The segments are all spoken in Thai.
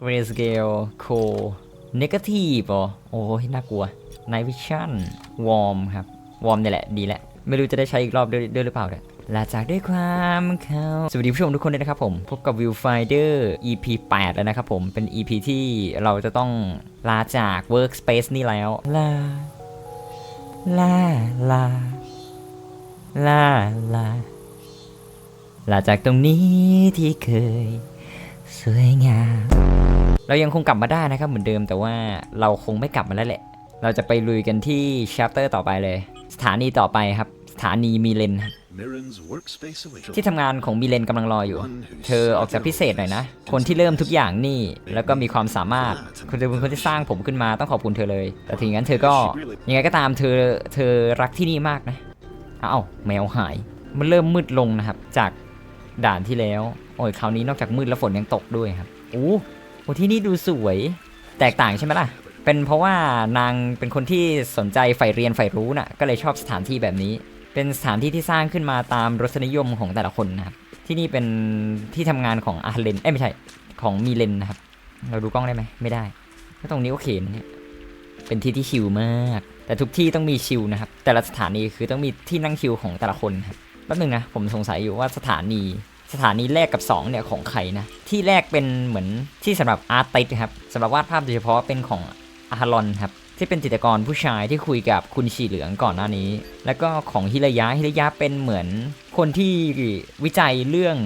grayscale co negative อ๋อโอ้ยน่ากลัว night vision warm ครับ warm นี่แหละ ดีแหละ ไม่รู้จะได้ใช้อีกรอบด้วยด้วยหรือเปล่าเนี่ยลาจากด้วยความเขาสวัสดีผู้ชมทุกคนด้วยนะครับผม พบกับ Viewfinder EP 8 แล้วนะครับผม เป็น EP ที่เราจะต้องลาจาก Workspace นี่แล้ว ลา ลา ลา ลา ลา ลาจากตรงนี้ที่เคย สวยงาม เรายังคงกลับมาได้นะครับเหมือนเดิมแต่ว่าเราคงไม่กลับมาแล้วแหละ เราจะไปลุยกันที่ chapter ต่อไปเลย สถานีต่อไปครับ สถานีมีเลนครับ Mirren's workspace awaits. ที่ทำงานของมีเลนกำลังรออยู่ เธอออกจากพิเศษหน่อยนะ คนที่เริ่มทุกอย่างนี่ แล้วก็มีความสามารถคนเธอเป็นคนที่สร้างผมขึ้นมาต้องขอบคุณเธอเลย แต่ถึงงั้นเธอก็ยังไงก็ตามเธอเธอรักที่นี่มากนะเอ้าแมวหาย มันเริ่มมืดลงนะครับ จากด่านที่แล้ว โอ้ยคราวนี้นอกจากมืดแล้วฝนยังตกด้วยครับโอ้ โหที่นี่ดูสวยแตกต่างใช่ไหมล่ะ เป็นเพราะว่านางเป็นคนที่สนใจใฝ่เรียนใฝ่รู้น่ะ ก็เลยชอบสถานที่แบบนี้ เป็นสถานที่ที่สร้างขึ้นมาตามรสนิยมของแต่ละคนนะครับ ที่นี่เป็นที่ทำงานของอาเลน เอ้ยไม่ใช่ ของมีเลนนะครับ เราดูกล้องได้ไหม ไม่ได้ก็ตรงนี้โอเคนะเนี่ย เป็นที่ที่ชิลมาก แต่ทุกที่ต้องมีชิลนะครับ แต่ละสถานีคือต้องมีที่นั่งชิลของแต่ละคนครับแป๊บนึงนะ ผมสงสัยอยู่ว่าสถานี สถานีแรกกับ 2 เนี่ยของใครนะ ที่แรกเป็นเหมือนที่สำหรับอาร์ติสครับสำหรับวาดภาพโดยเฉพาะเป็นของอาฮารอนครับที่เป็นจิตรกรผู้ชายที่คุยกับคุณฉีเหลืองก่อนหน้านี้ แล้วก็ของฮิรยะฮิรยะเป็นเหมือนคนที่วิจัยเรื่อง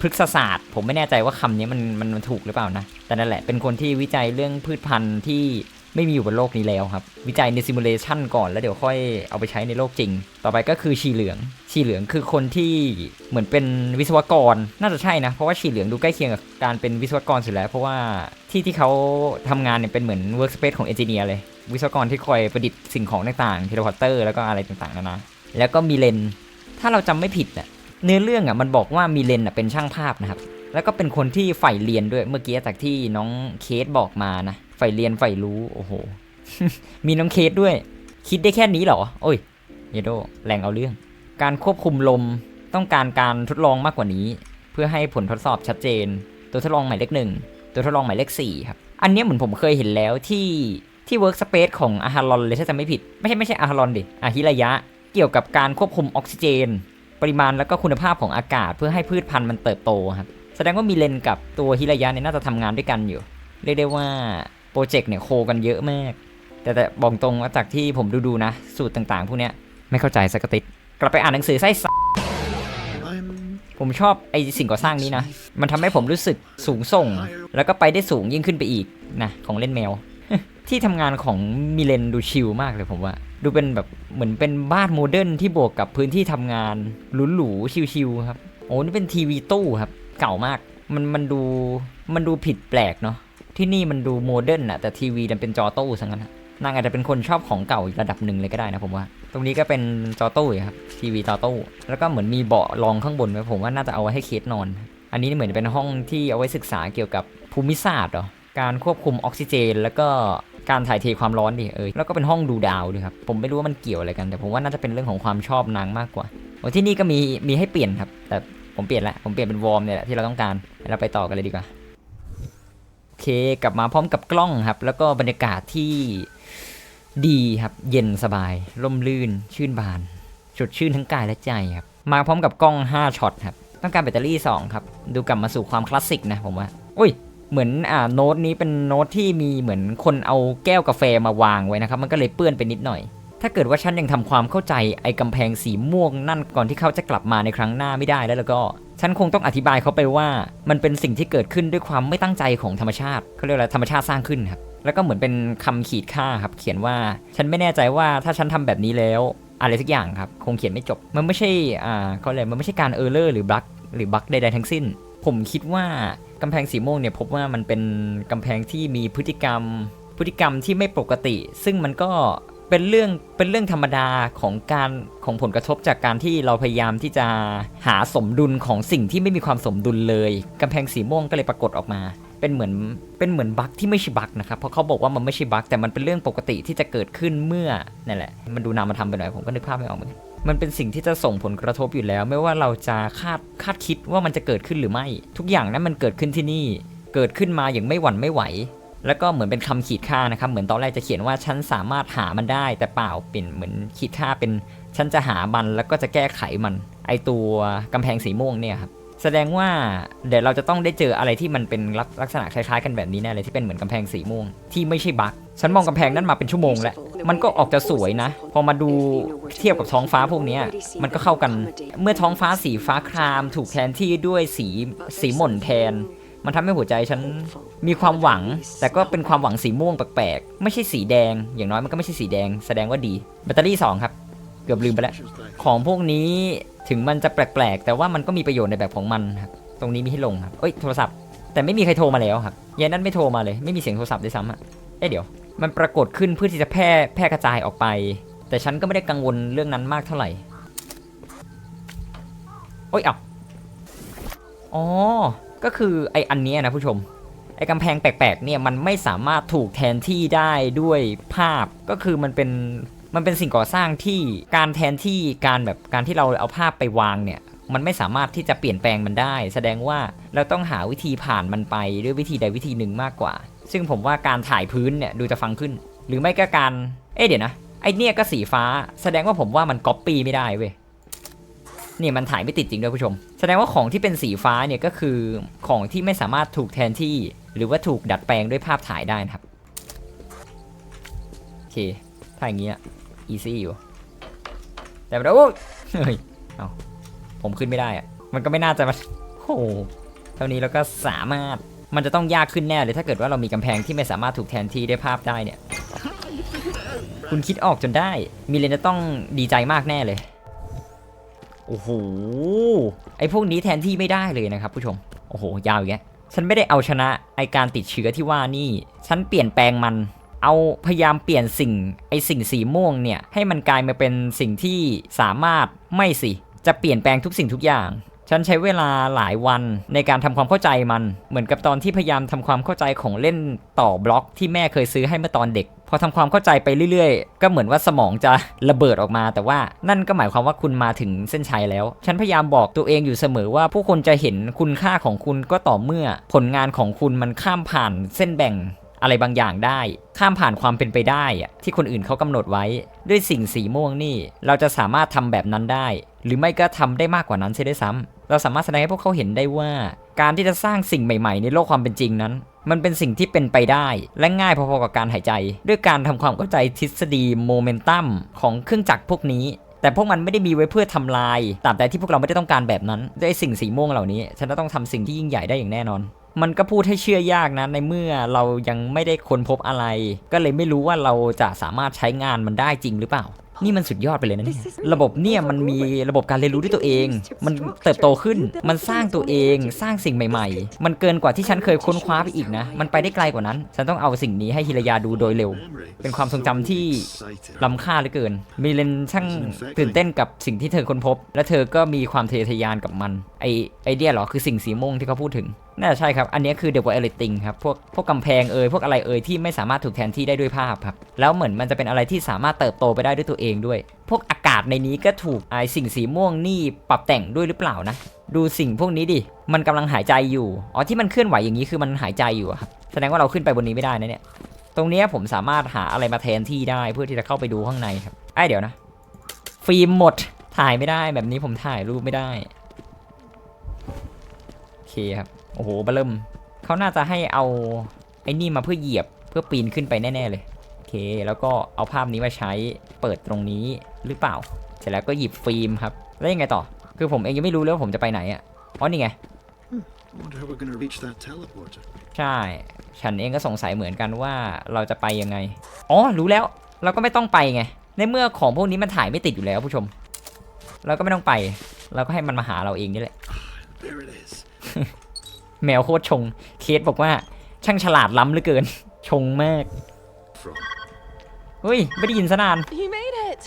พฤกษศาสตร์ ผมไม่แน่ใจว่าคำนี้มันมันถูกหรือเปล่านะ แต่นั่นแหละเป็นคนที่วิจัยเรื่องพืชพันธุ์ที่ ไม่มีอยู่บนโลกนี้แล้วครับ วิจัยในซิมูเลชันก่อนแล้วเดี๋ยวค่อยเอาไปใช้ในโลกจริง ต่อไปก็คือชีเหลือง ชีเหลืองคือคนที่เหมือนเป็นวิศวกรน่าจะใช่นะ เพราะว่าชีเหลืองดูใกล้เคียงกับการเป็นวิศวกรสุดแล้ว เพราะว่าที่ที่เขาทำงานเนี่ยเป็นเหมือนเวิร์กสเปซของเอนจิเนียร์เลย วิศวกรที่คอยประดิษฐ์สิ่งของต่างๆเทเลพอร์เตอร์แล้วก็อะไรต่างๆนานาแล้วก็มีเลนถ้าเราจำไม่ผิดอะเนื้อเรื่องอะมันบอกว่ามีเลนอะเป็นช่างภาพนะครับแล้วก็เป็นคนที่ใฝ่เรียนด้วยเมื่อกี้จากที่น้องเคสบอกมานะ ใฝ่เรียนใฝ่รู้ โอ้โห มีน้องเคสด้วย คิดได้แค่นี้เหรอ โอ้ยเยโดแรงเอาเรื่อง การควบคุมลมต้องการการทดลองมากกว่านี้ เพื่อให้ผลทดสอบชัดเจน ตัวทดลองหมายเลขหนึ่งตัวทดลองหมายเลขสี่ครับ อันนี้เหมือนผมเคยเห็นแล้วที่ที่เวิร์กสเปซของอาฮารอนเลยถ้าจำไม่ผิด ไม่ใช่ไม่ใช่อาฮารอนดิอาฮิระยะ เกี่ยวกับการควบคุมออกซิเจน ปริมาณแล้วก็คุณภาพของอากาศ เพื่อให้พืชพันธุ์มันเติบโตครับแสดงว่ามีเลนกับตัวฮิระยะเนี่ยน่าจะทำงานด้วยกันอยู่ เรียกได้ว่า โปรเจกต์เนี่ยโคกันเยอะมาก แต่แต่บอกตรงว่าจากที่ผมดูดูๆนะ สูตรต่างๆ พวกเนี้ยไม่เข้าใจสักติดกลับไปอ่านหนังสือไส้สัผมชอบไอสิ่งก่อสร้างนี้นะ มันทำให้ผมรู้สึกสูงส่ง แล้วก็ไปได้สูงยิ่งขึ้นไปอีกนะของเล่นแมว ที่ทำงานของมิเลนดูชิลมากเลยผมว่า ดูเป็นแบบเหมือนเป็นบ้านโมเดิร์นที่บวกกับพื้นที่ทำงานหรูๆชิลๆครับ โอ้นี่เป็นทีวีตู้ครับ เก่ามาก มันมันดูมันดูผิดแปลกเนาะ ที่นี่มันดูโมเดิร์นอะแต่ทีวีมันเป็นจอตู้ซะงั้นอะนางอาจจะเป็นคนชอบของเก่าระดับหนึ่งเลยก็ได้นะผมว่า ตรงนี้ก็เป็นจอตู้ครับทีวีจอตู้แล้วก็เหมือนมีเบาะรองข้างบนไว้ผมว่าน่าจะเอาไว้ให้เคสนอน อันนี้เหมือนเป็นห้องที่เอาไว้ศึกษาเกี่ยวกับภูมิศาสตร์หรอการควบคุมออกซิเจน แล้วก็การถ่ายเทความร้อนดิเออแล้วก็เป็นห้องดูดาวด้วยครับผมไม่รู้ว่ามันเกี่ยวอะไรกันแต่ผมว่าน่าจะเป็นเรื่องของความชอบนางมากกว่าโอ้ที่นี่ก็มีมีให้เปลี่ยนครับ แต่ผมเปลี่ยนละผมเปลี่ยนเป็นวอร์มเนี่ยแหละที่เราต้องการเราไปต่อกันเลยดีกว่า เคกลับมาพร้อมกับกล้องครับ แล้วก็บรรยากาศที่ดีครับ เย็นสบาย ร่มรื่น ชื่นบานสดชื่นทั้งกายและใจครับ มาพร้อมกับกล้อง 5 ช็อตครับ ต้องการแบตเตอรี่ 2 ครับ ดูกลับมาสู่ความคลาสสิกนะผมว่า อุ้ย เหมือนอ่าโน้ตนี้เป็นโน้ตที่มีเหมือนคนเอาแก้วกาแฟมาวางไว้นะครับ มันก็เลยเปื้อนไปนิดหน่อย ถ้าเกิดว่าฉันยังทำความเข้าใจไอ้กำแพงสีม่วงนั่นก่อนที่เขาจะกลับมาในครั้งหน้าไม่ได้แล้วแล้วก็ ฉันคงต้องอธิบายเขาไปว่า มันเป็นสิ่งที่เกิดขึ้นด้วยความไม่ตั้งใจของธรรมชาติเขาเรียกอะไรธรรมชาติสร้างขึ้นครับแล้วก็เหมือนเป็นคำขีดค่าครับ เขียนว่าฉันไม่แน่ใจว่าถ้าฉันทำแบบนี้แล้วอะไรสักอย่างครับ คงเขียนไม่จบ มันไม่ใช่อ่าเขาเลยกมันไม่ใช่การเออร์เลอร์หรือบั๊กหรือบั๊กใดๆทั้งสิ้น ผมคิดว่ากำแพงสีม่วงเนี่ยพบว่ามันเป็นกำแพงที่มีพฤติกรรม พฤติกรรมที่ไม่ปกติ ซึ่งมันก็ เป็นเรื่องเป็นเรื่องธรรมดาของการของผลกระทบจากการที่เราพยายามที่จะหาสมดุลของสิ่งที่ไม่มีความสมดุลเลยกำแพงสีม่วงก็เลยปรากฏออกมา เป็นเหมือนเป็นเหมือนบั๊กที่ไม่ใช่บั๊กนะครับเพราะเขาบอกว่ามันไม่ใช่บั๊กแต่มันเป็นเรื่องปกติที่จะเกิดขึ้นเมื่อนั่นแหละ มันดูนามธรรมไปหน่อยผมก็นึกภาพไม่ออกเหมือนกันมันเป็นสิ่งที่จะส่งผลกระทบอยู่แล้ว ไม่ว่าเราจะคาดคาดคิดว่ามันจะเกิดขึ้นหรือไม่ ทุกอย่างนั้นมันเกิดขึ้นที่นี่เกิดขึ้นมาอย่างไม่หวั่นไม่ไหว แล้วก็เหมือนเป็นคำขีดค่านะครับ เหมือนตอนแรกจะเขียนว่าฉันสามารถหามันได้ แต่เปล่าเป็นเหมือนขีดค่าเป็นฉันจะหามันแล้วก็จะแก้ไขมัน ไอตัวกำแพงสีม่วงเนี่ยครับแสดงว่าเดี๋ยวเราจะต้องได้เจออะไรที่มันเป็นลักษณะคล้ายๆ กันแบบนี้แน่เลยที่เป็นเหมือนกำแพงสีม่วงที่ไม่ใช่บั๊กฉันมองกำแพงนั้นมาเป็นชั่วโมงแล้ว มันก็ออกจะสวยนะ พอมาดูเทียบกับท้องฟ้าพวกนี้มันก็เข้ากัน เมื่อท้องฟ้าสีฟ้าคราม ถูกแทนที่ด้วยสีสีหม่นแทน มันทำให้หัวใจฉันมีความหวัง แต่ก็เป็นความหวังสีม่วงแปลกๆ ไม่ใช่สีแดง อย่างน้อยมันก็ไม่ใช่สีแดง แสดงว่าดี แบตเตอรี่ 2 ครับ เกือบลืมไปแล้ว Pictures back. ของพวกนี้ถึงมันจะแปลกๆ แต่ว่ามันก็มีประโยชน์ในแบบของมันครับ ตรงนี้มีให้ลงครับ เอ้ยโทรศัพท์ แต่ไม่มีใครโทรมาแล้วครับยายนั่นไม่โทรมาเลย ไม่มีเสียงโทรศัพท์ด้วยซ้ำอะเอ๊ะเดี๋ยว มันปรากฏขึ้นเพื่อที่จะแพร่แพร่กระจายออกไป แต่ฉันก็ไม่ได้กังวลเรื่องนั้นมากเท่าไหร่โอ้ยเอ้าอ๋อ ก็คือไออันนี้นะผู้ชม ไอกำแพงแปลกๆเนี่ยมันไม่สามารถถูกแทนที่ได้ด้วยภาพก็คือมันเป็นมันเป็นสิ่งก่อสร้างที่การแทนที่การแบบการที่เราเอาภาพไปวางเนี่ยมันไม่สามารถที่จะเปลี่ยนแปลงมันได้ แสดงว่าเราต้องหาวิธีผ่านมันไปด้วยวิธีใดวิธีหนึ่งมากกว่า ซึ่งผมว่าการถ่ายพื้นเนี่ยดูจะฟังขึ้น หรือไม่ก็การ เอ๊ะเดี๋ยวนะไอเนี่ยก็สีฟ้า แสดงว่าผมว่ามันก๊อปปี้ไม่ได้เว้ย นี่มันถ่ายไม่ติดจริงด้วยผู้ชม แสดงว่าของที่เป็นสีฟ้าเนี่ยก็คือของที่ไม่สามารถถูกแทนที่ หรือว่าถูกดัดแปลงด้วยภาพถ่ายได้นะครับ โอเค ถ้าอย่างเงี้ย easy อยู่ แต่เราโอ้ยเฮ้ยเอาผมขึ้นไม่ได้อะมันก็ไม่น่าจะมาโอ้โหเท่านี้เราก็สามารถมันจะต้องยากขึ้นแน่เลยถ้าเกิดว่าเรามีกำแพงที่ไม่สามารถถูกแทนที่ด้วยภาพได้เนี่ย คุณคิดออกจนได้ มีเลนจะต้องดีใจมากแน่เลย โอ้โห ไอพวกนี้แทนที่ไม่ได้เลยนะครับผู้ชม โอ้โห ยาวอีกแล้วฉันไม่ได้เอาชนะไอการติดเชื้อที่ว่านี่ ฉันเปลี่ยนแปลงมัน เอาพยายามเปลี่ยนสิ่งไอสิ่งสีม่วงเนี่ยให้มันกลายมาเป็นสิ่งที่สามารถไม่สิ จะเปลี่ยนแปลงทุกสิ่งทุกอย่าง ฉันใช้เวลาหลายวันในการทำความเข้าใจมัน เหมือนกับตอนที่พยายามทำความเข้าใจของเล่นต่อบล็อกที่แม่เคยซื้อให้เมื่อตอนเด็ก พอทำความเข้าใจไปเรื่อยๆ ก็เหมือนว่าสมองจะระเบิดออกมา แต่ว่านั่นก็หมายความว่าคุณมาถึงเส้นชัยแล้ว ฉันพยายามบอกตัวเองอยู่เสมอว่าผู้คนจะเห็นคุณค่าของคุณก็ต่อเมื่อ ผลงานของคุณมันข้ามผ่านเส้นแบ่งอะไรบางอย่างได้ ข้ามผ่านความเป็นไปได้อะที่คนอื่นเขากำหนดไว้ ด้วยสิ่งสีม่วงนี่ เราจะสามารถทำแบบนั้นได้ หรือไม่ก็ทำได้มากกว่านั้นใช่ได้วยซ้ำเราสามารถแสดงให้พวกเขาเห็นได้ว่า การที่จะสร้างสิ่งใหม่ ๆ ในโลกความเป็นจริงนั้น มันเป็นสิ่งที่เป็นไปได้ และง่ายพอๆกับการหายใจ ด้วยการทำความเข้าใจทฤษฎีโมเมนตัมของเครื่องจักรพวกนี้ แต่พวกมันไม่ได้มีไว้เพื่อทำลายตราบใดที่พวกเราไม่ได้ต้องการแบบนั้นด้วยสิ่งสีม่วงเหล่านี้ ฉันต้องทำสิ่งที่ยิ่งใหญ่ได้อย่างแน่นอนมันก็พูดให้เชื่อยากนะในเมื่อเรายังไม่ได้ค้นพบอะไร ก็เลยไม่รู้ว่าเราจะสามารถใช้งานมันได้จริงหรือเปล่า นี่มันสุดยอดไปเลยนะเนี่ยระบบเนี่ยมันมีระบบการเรียนรู้ด้วยตัวเอง มันเติบโตขึ้น มันสร้างตัวเอง สร้างสิ่งใหม่ ๆ มันเกินกว่าที่ฉันเคยค้นคว้าไปอีกนะ มันไปได้ไกลกว่านั้น ฉันต้องเอาสิ่งนี้ให้ฮิรยาดูโดยเร็ว Memory. เป็นความทรงจำที่ Exciting. ล้ำค่าเหลือเกิน มีเลนช่างตื่นเต้นกับสิ่งที่เธอค้นพบ และเธอก็มีความทะเยอทะยานกับมัน ไอไอเดียเหรอคือสิ่งสีม่วงที่เขาพูดถึงน่าจะใช่ครับ อันนี้คือ The Wild Thing ครับ พวกพวกกำแพงเอ่ยพวกอะไรเอ่ยที่ไม่สามารถถูกแทนที่ได้ด้วยภาพครับ แล้วเหมือนมันจะเป็นอะไรที่สามารถเติบโตไปได้ด้วยตัวเองด้วย พวกอากาศในนี้ก็ถูกไอสิ่งสีม่วงนี่ปรับแต่งด้วยหรือเปล่านะ ดูสิ่งพวกนี้ดิ มันกำลังหายใจอยู่ อ๋อที่มันเคลื่อนไหวอย่างนี้คือมันหายใจอยู่ครับ แสดงว่าเราขึ้นไปบนนี้ไม่ได้นะเนี่ย ตรงนี้ผมสามารถหาอะไรมาแทนที่ได้เพื่อที่จะเข้าไปดูข้างในครับ ไอเดี๋ยวนะ ฟิล์มหมด ถ่ายไม่ได้แบบนี้ผมถ่ายรูปไม่ได้ โอเคครับ โอ้โหเบลเริ่มเขาน่าจะให้เอาไอ้นี่มาเพื่อเหยียบเพื่อปีนขึ้นไปแน่ๆเลย เค แล้วก็เอาภาพนี้มาใช้เปิดตรงนี้หรือเปล่า เสร็จแล้วก็หยิบฟิล์มครับ แล้วยังไงต่อ คือผมเองยังไม่รู้เลยว่าผมจะไปไหนอะอ๋อนี่ไง Wonder how we're gonna reach that teleporter. ใช่ ฉันเองก็สงสัยเหมือนกันว่าเราจะไปยังไง อ๋อ รู้แล้ว เราก็ไม่ต้องไปไง ในเมื่อของพวกนี้มันถ่ายไม่ติดอยู่แล้วผู้ชม เราก็ไม่ต้องไป เราก็ให้มันมาหาเราเองนี่แหละ There it is. แมวโคตรชง เคสบอกว่าช่างฉลาดล้ำเหลือเกิน ชงมาก From เฮ้ย ไม่ได้ยินซะนาน He.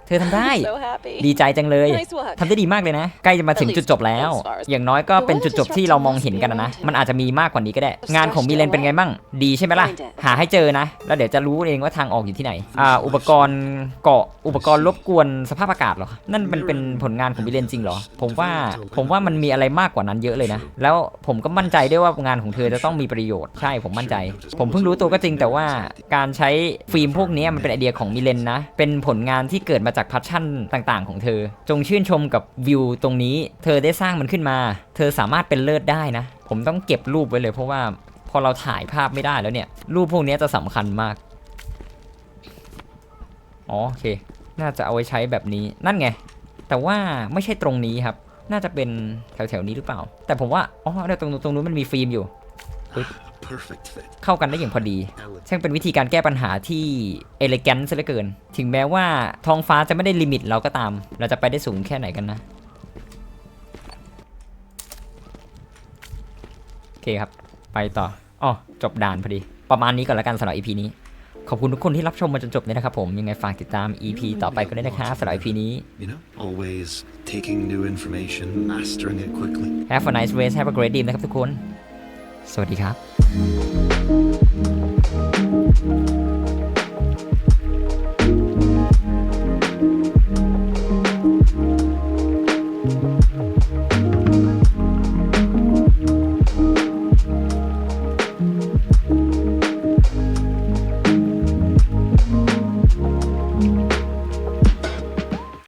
เธอทำได้ So happy. ดีใจจังเลย Nice work. ทำได้ดีมากเลยนะ ใกล้จะมาถึงจุดจบแล้ว อย่างน้อยก็เป็นจุดจบที่เรามองเห็นกันนะนะ มันอาจจะมีมากกว่านี้ก็ได้ งานของมิเลนเป็นไงบ้างดีใช่ไหมล่ะ หาให้เจอนะ แล้วเดี๋ยวจะรู้เองว่าทางออกอยู่ที่ไหน อ่า อุปกรณ์เกาะ อุปกรณ์รบกวนสภาพอากาศเหรอ นั่นมันเป็นผลงานของมิเลนจริงเหรอ ผมว่า ผมว่ามันมีอะไรมากกว่านั้นเยอะเลยนะ แล้วผมก็มั่นใจด้วยว่างานของเธอจะต้องมีประโยชน์ ใช่ ผมมั่นใจ ผมเพิ่งรู้ตัวก็จริงแต่ว่าการใช้ฟิล์มพวกนี้มันเป็นไอเดียของมิเลนนะ เป็นผลงานที่เกิดมาจากพัชชั่นต่างๆ ของเธอ จงชื่นชมกับวิวตรงนี้ เธอได้สร้างมันขึ้นมา เธอสามารถเป็นเลิศได้นะ ผมต้องเก็บรูปไว้เลย เพราะว่าพอเราถ่ายภาพไม่ได้แล้วเนี่ย รูปพวกนี้จะสำคัญมากอ๋อโอเค น่าจะเอาไว้ใช้แบบนี้นั่นไง แต่ว่าไม่ใช่ตรงนี้ครับ น่าจะเป็นแถวๆนี้หรือเปล่า แต่ผมว่าอ๋อเดี๋ยวตรงนู้นตรงนู้นมันมีฟิล์มอยู่ เข้ากันได้อย่างพอดี Elegant. ช่างเป็นวิธีการแก้ปัญหาที่เอเล a n t ซะเหลือเกิน ถึงแม้ว่าท้องฟ้าจะไม่ได้ลิมิตเราก็ตาม เราจะไปได้สูงแค่ไหนกันนะ โอเคครับ ไปต่ออ๋อจบด่านพอดี ประมาณนี้ก่อนแล้วกันสำหรับ EP นี้ ขอบคุณทุกคนที่รับชมมาจนจบเลยนะครับผม ยังไงฝากติดตาม EP ต่อไปก็ได้นะครับสำหรับ EP นี้ You know, always taking new information, mastering it quickly. Have a nice rest Have a great day นะครับทุกคน สวัสดีครับ thank you